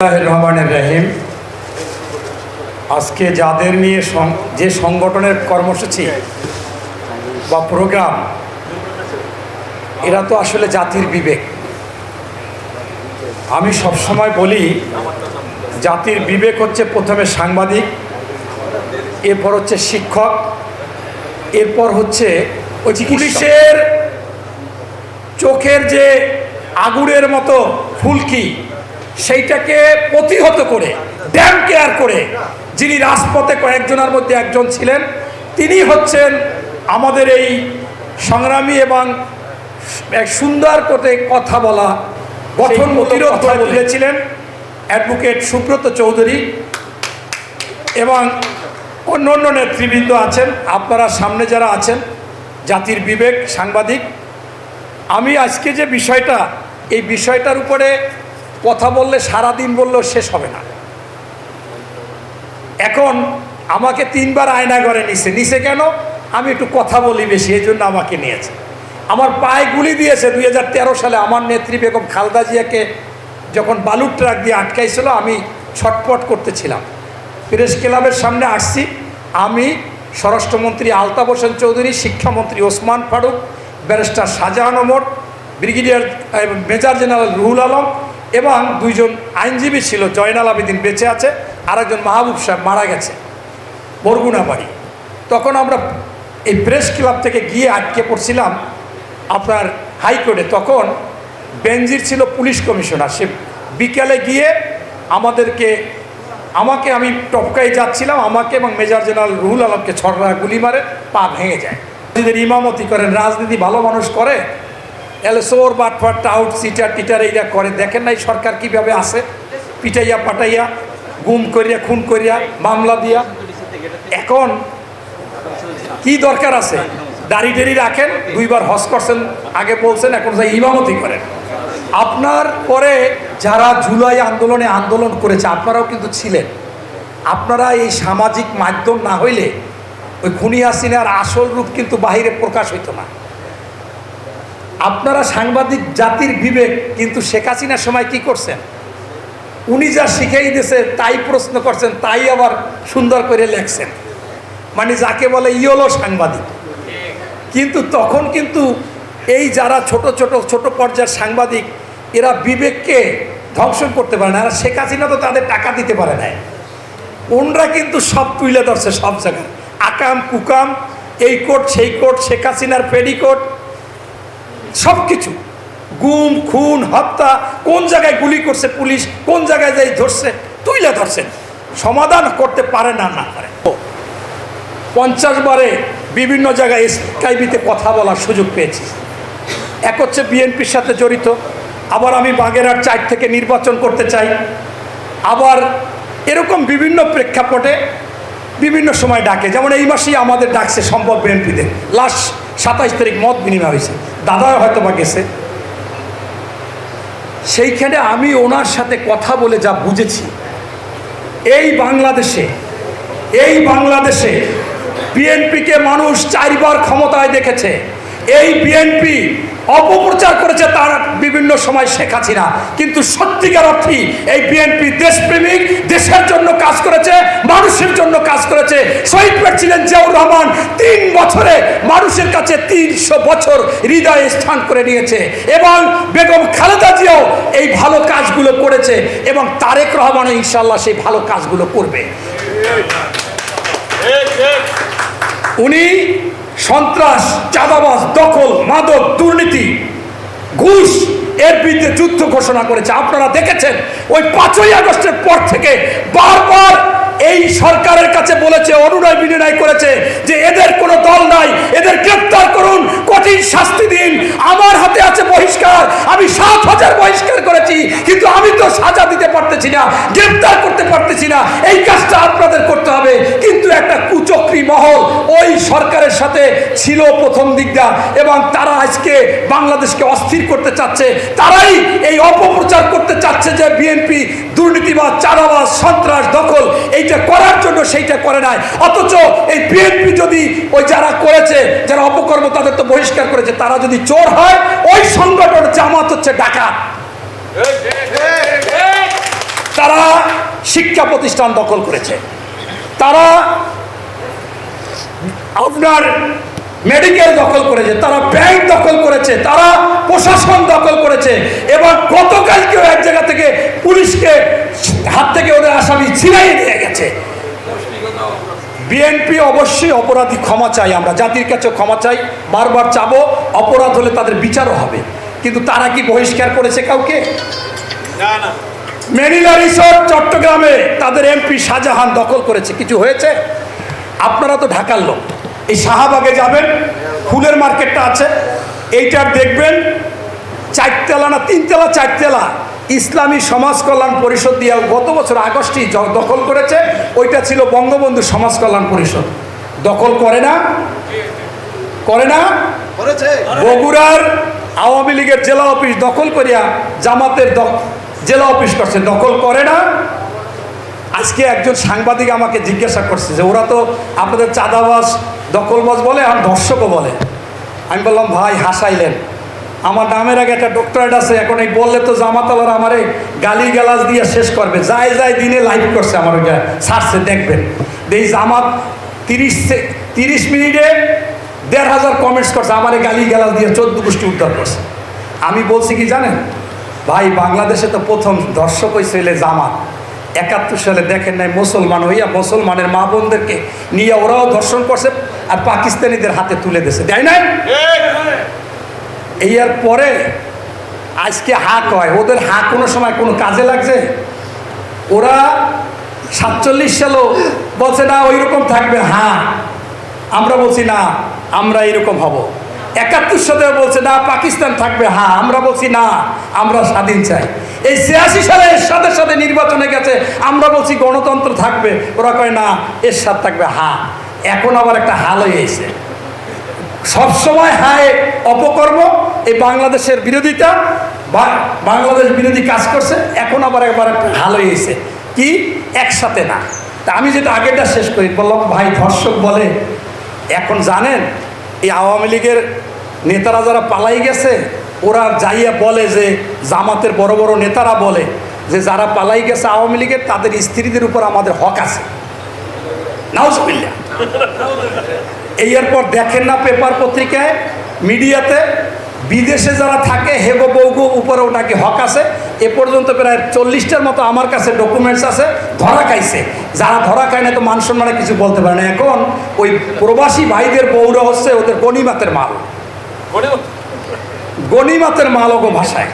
রহমানির রহিম। আজকে যাদের নিয়ে যে সংগঠনের কর্মসূচি বা প্রোগ্রাম, এরা তো আসলে জাতির বিবেক। আমি সবসময় বলি, জাতির বিবেক হচ্ছে প্রথমে সাংবাদিক, এরপর হচ্ছে শিক্ষক, এরপর হচ্ছে ওই পুলিশের চোখের যে আগুনের মতো ফুলকি সেইটাকে প্রতিহত করে ড্যাম কেয়ার করে যিনি রাজপথে কয়েকজনের মধ্যে একজন ছিলেন তিনি হচ্ছেন আমাদের এই সংগ্রামী এবং এক সুন্দর করে কথা বলা গঠন কথা বলেছিলেন অ্যাডভোকেট সুব্রত চৌধুরী এবং অন্য অন্য নেতৃবৃন্দ আছেন আপনারা সামনে যারা আছেন জাতির বিবেক সাংবাদিক আমি আজকে যে বিষয়টা এই বিষয়টার উপরে কথা বললে সারা দিন বললেও শেষ হবে না। এখন আমাকে তিনবার আয়না করে নিছে। নিছে কেন? আমি একটু কথা বলি বেশি, এই জন্য আমাকে নিয়েছে। আমার পায়ে গুলি দিয়েছে দুই হাজার তেরো সালে আমার নেত্রী বেগম খালদা জিয়াকে যখন বালুর ট্রাক দিয়ে আটকাইছিল, আমি ছটপট করতেছিলাম। প্রেস ক্লাবের সামনে আসছি। আমি স্বরাষ্ট্রমন্ত্রী আলতাফ হোসেন চৌধুরী, শিক্ষামন্ত্রী Osman Faruk, barrister Shahjahan Omar, brigadier major general Ruhul Alam এবং দুইজন আইনজীবী ছিল, জয়নাল আবেদিন বেঁচে আছে আর একজন মাহবুব সাহেব মারা গেছে, বরগুনা বাড়ি। তখন আমরা এই প্রেস ক্লাব থেকে গিয়ে আটকে পড়ছিলাম আপনার হাইকোর্টে। তখন বেনজির ছিল পুলিশ কমিশনার, সে বিকেলে গিয়ে আমাদেরকে, আমাকে আমি টপকাই যাচ্ছিলাম, আমাকে এবং মেজর জেনারেল রুহুল আলমকে ছড়রা গুলি মারে, পা ভেঙে যায়। নিজেদের ইমামতি করেন, রাজনীতি ভালো মানুষ করে এলে সোর বাটফাট টাউট সিটার টিটার এইরা করে। দেখেন নাই সরকার কীভাবে আসে পিটাইয়া পাটাইয়া গুম করিয়া, খুন করিয়া, মামলা দিয়া। এখন কি দরকার আছে? দাড়ি টেরি রাখেন, দুইবার হজ করছেন, আগে বলছেন, এখন যাই ইমামতি করেন। আপনার পরে যারা জুলাই আন্দোলনে আন্দোলন করেছে, আপনারাও কিন্তু ছিলেন। আপনারা এই সামাজিক মাধ্যম না হইলে ওই খুনি হাসিনার আসল রূপ কিন্তু বাহিরে প্রকাশ হইতো না। আপনারা সাংবাদিক জাতির বিবেক, কিন্তু শেখ হাসিনার সময় কি করছেন? উনি যা শিখেই দিয়েছে, তাই প্রশ্ন করছেন, তাই আবার সুন্দর করে লেখছেন। মানে যাকে বলে ইয়লো সাংবাদিক। কিন্তু তখন কিন্তু এই যারা ছোট ছোট ছোট পর্যায়ের সাংবাদিক, এরা বিবেককে ধ্বংস করতে পারে না। এরা শেখ হাসিনা তো তাদের টাকা দিতে পারে না ওনরা কিন্তু সব তুলে ধরছে সব জায়গায়। আকাম, কুকাম, এই কোট সেই কোট শেখ হাসিনার পেডিকোট সব কিছু গুম, খুন, হত্যা, কোন জায়গায় গুলি করছে পুলিশ, কোন জায়গায় যাই ধরছে, তুইলে ধরছেন। সমাধান করতে পারে না না পারে। পঞ্চাশ বারে বিভিন্ন জায়গায় স্কাইবিতে কথা বলার সুযোগ পেয়েছি। এক হচ্ছে বিএনপির সাথে জড়িত। আবার আমি বাগেরহাট চার থেকে নির্বাচন করতে চাই। আবার এরকম বিভিন্ন প্রেক্ষাপটে বিভিন্ন সময় ডাকে। যেমন এই মাসেই আমাদের ডাকছে সম্ভব বিএনপিতে লাস্ট সাতাইশ তারিখ মত বিনিময় হয়েছে। দাদা হয়তো বা গেছে। সেইখানে আমি ওনার সাথে কথা বলে যা বুঝেছি, এই বাংলাদেশে এই বাংলাদেশে বিএনপিকে মানুষ চারবার ক্ষমতায় দেখেছে। এই বিএনপি অপপ্রচার করেছে তার বিভিন্ন সময় শেখ হাসিনা। কিন্তু সত্যিকার অর্থেই এই বিএনপি দেশপ্রেমিক দেশের জন্য কাজ করেছে মানুষের জন্য কাজ করেছে। শহীদ ছিলেন জিয়াউর রহমান তিন বছরে মানুষের কাছে তিনশো বছর হৃদয়ে স্থান করে নিয়েছে এবং বেগম খালেদা জিয়াও এই ভালো কাজগুলো করেছে এবং তারেক রহমানও ইনশাল্লাহ সেই ভালো কাজগুলো করবে। উনি সন্ত্রাস, চাঁদাবাজ, দখল, মাদক, দুর্নীতি, ঘুষ এর বিরুদ্ধে যুদ্ধ ঘোষণা করেছে। আপনারা দেখেছেন, ওই পাঁচই আগস্টের পর থেকে বারবার এই সরকারের কাছে বলেছে, অনুনয় বিনয় করেছে যে এদের কোনো দল নাই, এদের গ্রেপ্তার করুন, কঠিন শাস্তি দিন। আমার হাতে আছে বহিষ্কার, আমি সাত হাজার বহিষ্কার করেছি, কিন্তু আমি তো সাজা দিতে পারতেছি না, গ্রেপ্তার করতে পারতেছি না। এই কাজটা আপনাদের করতে হবে, কিন্তু একটা কুচক্রী মহল ওই সরকারের সাথে ছিল প্রথম দিকটা এবং তারা আজকে বাংলাদেশকে অস্থির করতে চাচ্ছে। তারাই এই অপপ্রচার করতে চাচ্ছে যে বিএনপি দুর্নীতিবাদ চাঁদাবাজ, সন্ত্রাস, দখল, এইটা করার জন্য সেইটা করে নাই। অথচ এই বিএনপি যদি ওই যারা করেছে, যারা অপকর্ম তাদের তো বহিষ্কার করেছে, তারা যদি চোর হয়, ওই সংগঠন জামাত হচ্ছে ডাকাত। তারা শিক্ষা প্রতিষ্ঠান দখল করেছে। তারা আপনার মেডিকেল দখল করেছে তারা ব্যাংক দখল করেছে তারা প্রশাসন দখল করেছে। এবার গতকালকেও এক জায়গা থেকে পুলিশকে হাত থেকে ওদের আসামি ছিনাই নিয়ে গেছে। বিএনপি অবশ্যই অপরাধী ক্ষমা চাই আমরা জাতির কাছে ক্ষমা চাই বারবার চাবো অপরাধ হলে তাদের বিচারও হবে। কিন্তু তারা কি বহিষ্কার করেছে কাউকে? মেরিনা রিসোর্ট চট্টগ্রামে তাদের এমপি শাহজাহান দখল করেছে। কিছু হয়েছে? আপনারা তো ঢাকার লোক। এই শাহবাগে যাবেন ফুলের মার্কেটটা আছে এইটার দেখবেন চারতলা না তিনতলা চারতলা ইসলামী সমাজ কল্যাণ পরিষদ দিয়ে গত বছর আগস্টই দখল করেছে ওইটা ছিল বঙ্গবন্ধু সমাজ কল্যাণ পরিষদ। দখল করে না? করে না? করেছে। বগুড়ার আওয়ামী লীগের জেলা অফিস দখল করিয়া জামাতের জেলা অফিস করছে দখল করে না? আজকে একজন সাংবাদিক আমাকে জিজ্ঞাসা করছে যে ওরা তো আপনাদের চাঁদাবাস দখলবাজ বলে আর ধর্ষকও বলে। আমি বললাম, ভাই, হাসাইলেন। আমার নামের আগে একটা ডক্টরেট আছে, এখন এই বললে তো জামাতালার আমারে গালি গালাজ দিয়ে শেষ করবে। যাই যাই দিনে লাইভ করছে আমার ছাড়ছে দেখবেন। এই জামাত তিরিশ তিরিশ মিনিটে দেড় হাজার কমেন্টস করছে, আমারে গালি গালাজ দিয়ে চোদ্দ গোষ্ঠী উদ্ধার করছে। আমি বলছি কি জানেন? ভাই, বাংলাদেশে তো প্রথম দর্শক হয়েছিল জামাত। একাত্তর সালে দেখেন নাই মুসলমান হইয়া মুসলমানের মা বোনদেরকে নিয়ে ওরাও ধর্ষণ করছে আর পাকিস্তানিদের হাতে তুলে দিয়েছে। দেয় নাই? এই আর পরে আজকে হাক হয়। ওদের হাক কোনো সময় কোনো কাজে লাগছে? ওরা সাতচল্লিশ সালও বলছে, না ওই রকম থাকবে হ্যাঁ আমরা বলছি, না, আমরা এরকম হব। একাত্তর সালে বলছে, না, পাকিস্তান থাকবে। হ্যাঁ আমরা বলছি, না, আমরা স্বাধীন চাই। এই ছিয়াশি সালে সাথে সাথে নির্বাচনে গেছে। আমরা বলছি গণতন্ত্র থাকবে। ওরা কয়, না এর সাথে থাকবে। হা, এখন আবার একটা হাল হয়ে এসে সবসময় হায় অপকর্ম, এই বাংলাদেশের বিরোধিতা, বা- বাংলাদেশ বিরোধী কাজ করছে, এখন আবার একবার একটা ভালো হয়েছে কি? একসাথে না। তা আমি যেটা আগেটা শেষ করি, বললাম, ভাই, ধর্ষক বলে, এখন জানেন, এই আওয়ামী লীগের নেতারা যারা পালাই গেছে ওরা যাইয়া বলে যে জামাতের বড় বড় নেতারা বলে যে যারা পালাই গেছে আওয়ামী লীগের, তাদের স্ত্রীদের উপর আমাদের হক আছে। নাউজবিল্লা এই এরপর দেখেন না পেপার পত্রিকায়, মিডিয়াতে বিদেশে যারা থাকে, হেগো বৌগো উপরে ওটাকে হক আছে। এ পর্যন্ত প্রায় চল্লিশটার মতো আমার কাছে ডকুমেন্টস আছে, ধরা খাইছে। যারা ধরা খায় না তো মান সম্মানে কিছু বলতে পারে না। এখন ওই প্রবাসী ভাইদের বউরা হচ্ছে ওদের গণিমাতের মাল। গণিমাতের মাল ওগো ভাষায়।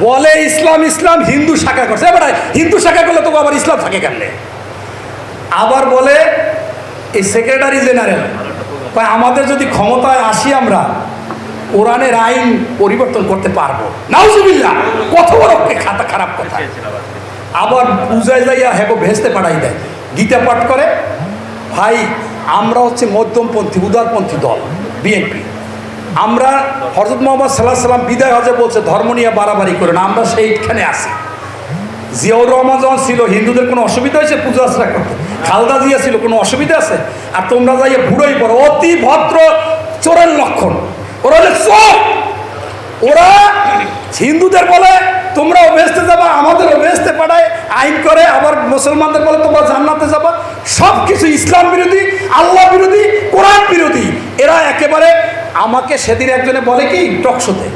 বলে ইসলাম ইসলাম, হিন্দু শাখা করছে। এবার হিন্দু শাখা করলে তো আবার ইসলাম থাকে কেমনে? আবার বলে, এই সেক্রেটারি জেনারেল কয়, আমাদের যদি ক্ষমতায় আসি আমরা, কোরআনের আইন পরিবর্তন করতে পারব। নাউজুবিল্লাহ, কত বড় খাতা খারাপ কথা। আবার পূজায় যাইয়া হেগো ভেস্তে পাঠাই দেয়। গীতা পাঠ করে, ভাই, আমরা হচ্ছে মধ্যমপন্থী, উদারপন্থী দল, বিএনপি। আমরা হজরত মোহাম্মদ সাল্লাহ সাল্লাম বিদায় হজে বলছে, ধর্ম নিয়ে বাড়াবাড়ি করে না, আমরা সেইখানে আসি জিয়াউর রহমান যখন ছিল, হিন্দুদের কোনো অসুবিধা হয়েছে পুজো আশ্রা করতে? খালদা জিয়া ছিল, কোনো অসুবিধা আছে? আর তোমরা যাইয়ে বুড়োই পড়ো, অতি ভদ্র চোরের লক্ষণ। ওরা হলে চোর। ওরা হিন্দুদের বলে, তোমরাও বেসতে যাবা, আমাদেরও বেসতে পাঠায়, আইন করে, আবার মুসলমানদের বলে, তোমরা জান্নাতে যাবা। সব কিছু ইসলাম বিরোধী, আল্লাহ বিরোধী, কোরআন বিরোধী। এরা একেবারে আমাকে সেদিন একজনে বলে কি টকশোতে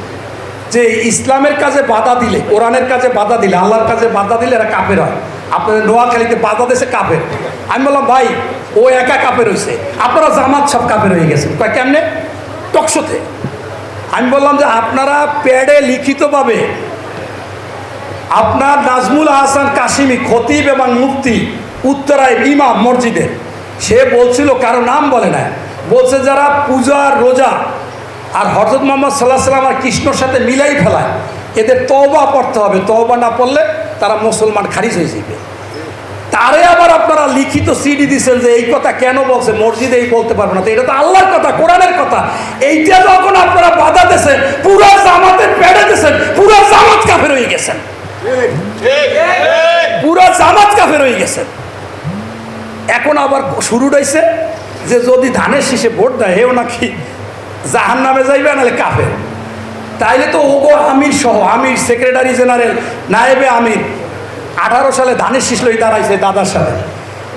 যে ইসলামের কাজে বাধা দিলে, কোরআনের কাজে বাধা দিলে, আল্লাহর কাজে বাধা দিলে এরা কাপের হয়। আপনাদের নোয়াখালীতে বাধা দেশে কাপের আমি বললাম, ভাই, ও একা কাপের হয়েছে আপনারা জামাত সব কাপের হয়ে গেছে। কয়, কেমনে? টকশোতে আমি বললাম যে, আপনারা প্যাডে লিখিতভাবে আপনার নাজমুল হাসান কাশিমি খতিব এবং মুফতি, উত্তরায় ইমাম মসজিদের, সে বলছিল কারও নাম বলে না বলছে যারা পূজা, রোজা আর হজরত মোহাম্মদ সাল্লাহ সাল্লাম আর কৃষ্ণর সাথে মিলাই ফেলায়, এদের তওবা পড়তে হবে। তওবা না পড়লে তারা মুসলমান খারিজ হয়ে যাবে। তারে আবার আপনারা লিখিত সিডি দিচ্ছেন যে এই কথা কেন বলছে? মসজিদে এই বলতে পারব না। তো এটা তো আল্লাহর কথা, কোরআনের কথা। এইটা যখন আপনারা বাধা দিয়েছেন, পুরো জামাতের পেড়ে দিয়েছেন, পুরো জামাত কাফের হয়ে গেছেন। পুরো জামাত কাফের হয়ে গেছেন। এখন আবার শুরু রয়েছে যে যদি ধানের শীষে ভোট দেয় হেও নাকি জাহান নামে যাইবে নাহলে কাফের? তাইলে তো ওগো আমির সহ আমির সেক্রেটারি জেনারেল নায়েবে আমির আঠারো সালে ধানের শীষ লই দাঁড়াইছে দাদার সাথে।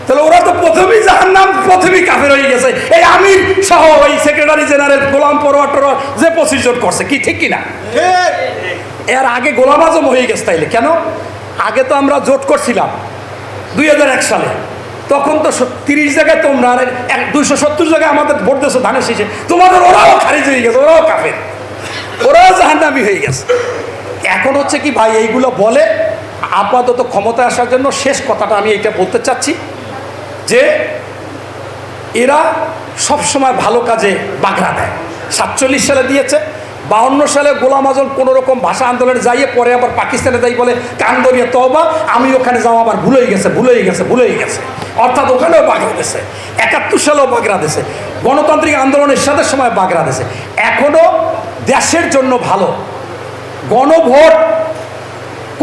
তাহলে ওরা তো প্রথমেই যাহার নাম প্রথমেই কাফের হয়ে গেছে। এই আমির সহ ওই সেক্রেটারি জেনারেল গোলাম পরোয়া টরোয়া যে প্রসিজন করছে কি ঠিক কিনা? এর আগে গোলাম আজম হয়ে গেছে তাইলে। কেন? আগে তো আমরা জোট করছিলাম দুই হাজার এক সালে। তখন তো তিরিশ জায়গায় তোমরা আর এক দুইশো সত্তর জায়গায় আমাদের ভোট দিয়েছ ধানের শেষে। তোমাদের ওরাও খারিজ হয়ে গেছে, ওরাও কাফের। ওরাও জাহান্নামি হয়ে গেছে। এখন হচ্ছে কি ভাই, এইগুলো বলে আপাতত ক্ষমতায় আসার জন্য শেষ কথাটা আমি এইটা বলতে চাচ্ছি যে এরা সবসময় ভালো কাজে বাগড়া দেয়। সাতচল্লিশ সালে দিয়েছে, বাউন্ন সালে গোলাম আজম কোনো রকম ভাষা আন্দোলনে যাইয়ে পরে আবার পাকিস্তানে যাই বলে, কান্দরিয়া তবা আমি ওখানে যাওয়া আবার ভুলেই গেছে ভুলেই গেছে ভুলেই গেছে। অর্থাৎ ওখানেও বাগড়া দিছে, একাত্তর সালেও বাগড়া দিছে, গণতান্ত্রিক আন্দোলনের সাথে সময় বাগড়া দিছে। এখনও দেশের জন্য ভালো। গণভোট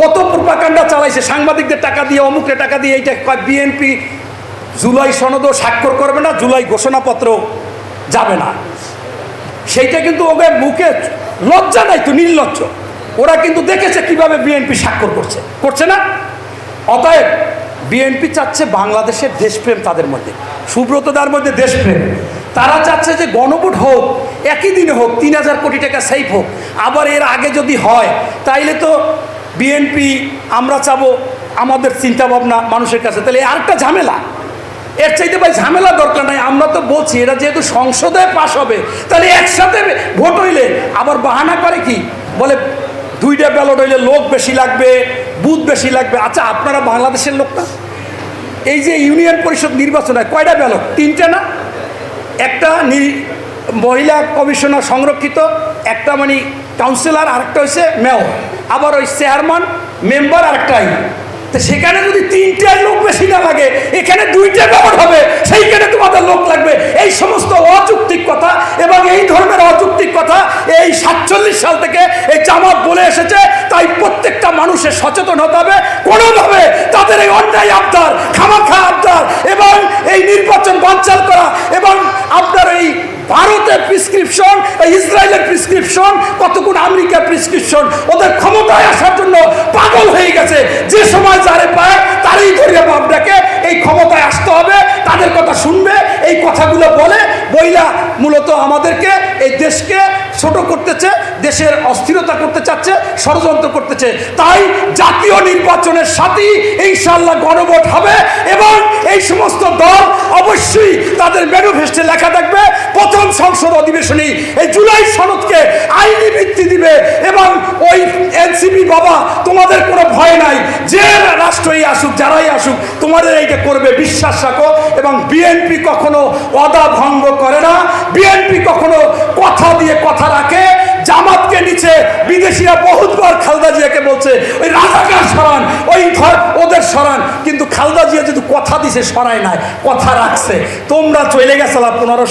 কত প্রপাকাণ্ডা চালাইছে, সাংবাদিকদের টাকা দিয়ে, অমুকরে টাকা দিয়ে, এইটা বিএনপি জুলাই সনদও স্বাক্ষর করবে না, জুলাই ঘোষণাপত্র যাবে না। সেইটা কিন্তু ওদের মুখে লজ্জা নাই তো, নির্লজ্জ। ওরা কিন্তু দেখেছে কীভাবে বিএনপি স্বাক্ষর করছে। করছে না? অতএব বিএনপি চাচ্ছে বাংলাদেশের দেশপ্রেম তাদের মধ্যে। সুব্রতদার মধ্যে দেশপ্রেম। তারা চাচ্ছে যে গণভোট হোক, একই দিনে হোক, তিন হাজার কোটি টাকা সেফ হোক। আবার এর আগে যদি হয়, তাইলে তো বিএনপি, আমরা চাবো আমাদের চিন্তাভাবনা মানুষের কাছে। তাহলে আরেকটা ঝামেলা। এর চাইতে ভাই ঝামেলা দরকার নাই, আমরা তো বলছি এটা যেহেতু সংসদে পাশ হবে তাহলে একসাথে ভোট হইলে আবার বাহানা করে কি? বলে দুইটা ব্যালট হইলে লোক বেশি লাগবে, বুথ বেশি লাগবে। আচ্ছা আপনারা বাংলাদেশের লোক না এই যে ইউনিয়ন পরিষদ নির্বাচন হয় কয়টা ব্যালট তিনটা না? একটা মহিলা কমিশনার সংরক্ষিত, একটা মানে কাউন্সিলর আরেকটা হচ্ছে মেয়র আবার ওই চেয়ারম্যান মেম্বার আরেকটাই তো সেখানে যদি তিনটায় লোক বেশি না লাগে, এখানে দুইটা ব্যাপার হবে, সেইখানে তোমাদের লোক লাগবে। এই সমস্ত অযৌক্তিক কথা এবং এই ধরনের অযৌক্তিক কথা এই সাতচল্লিশ সাল থেকে এই জামাত বলে এসেছে, তাই প্রত্যেকটা মানুষের সচেতন হতে হবে। কোনোভাবে তাদের এই অন্যায় আবদার, খামাখা আবদার এবং এই নির্বাচন বানচাল করা এবং আপনার এই ভারতের প্রিসক্রিপশন ইসরায়েলের প্রিসক্রিপশন কতক্ষণ আমেরিকার প্রিসক্রিপশন, ওদের ক্ষমতায় আসার জন্য পাগল হয়ে গেছে। যে সময় যারে পায়, তারই বাপটাকে এই ক্ষমতায় আসতে হবে তাদের কথা শুনবে, এই কথাগুলো বলে বইলা মূলত আমাদেরকে, এই দেশকে ছোট করতেছে, দেশের অস্থিরতা করতে চাচ্ছে, ষড়যন্ত্র করতেছে। তাই জাতীয় নির্বাচনের সাথেই ইনশাল্লাহ গণভোট হবে এবং এই সমস্ত দল অবশ্যই তাদের ম্যানিফেস্টে লেখা থাকবে, প্রথম সংসদ অধিবেশনেই এই জুলাই সনদকে আইনি ভিত্তি দিবে এবং ওই এনসিপি বাবা তোমাদের কোনো ভয় নাই। যে রাষ্ট্রই আসুক, যারাই আসুক, তোমাদের এইটা করবে, বিশ্বাস রাখো। এবং বিএনপি কখনো অদা ভঙ্গ করে না। বিএনপি কখনো কথা দিয়ে কথা রাখে। জামাতকে নিচে বিদেশিরা বহুতবার খালদা জিয়াকে বলছে, ওই রাজাকার সরান, ওই ধর, ওদের সরান। কিন্তু খালদা জিয়া যদি কথা দিছে, সরায় নাই, কথা রাখছে। তোমরা চলে গেছিলা পনেরো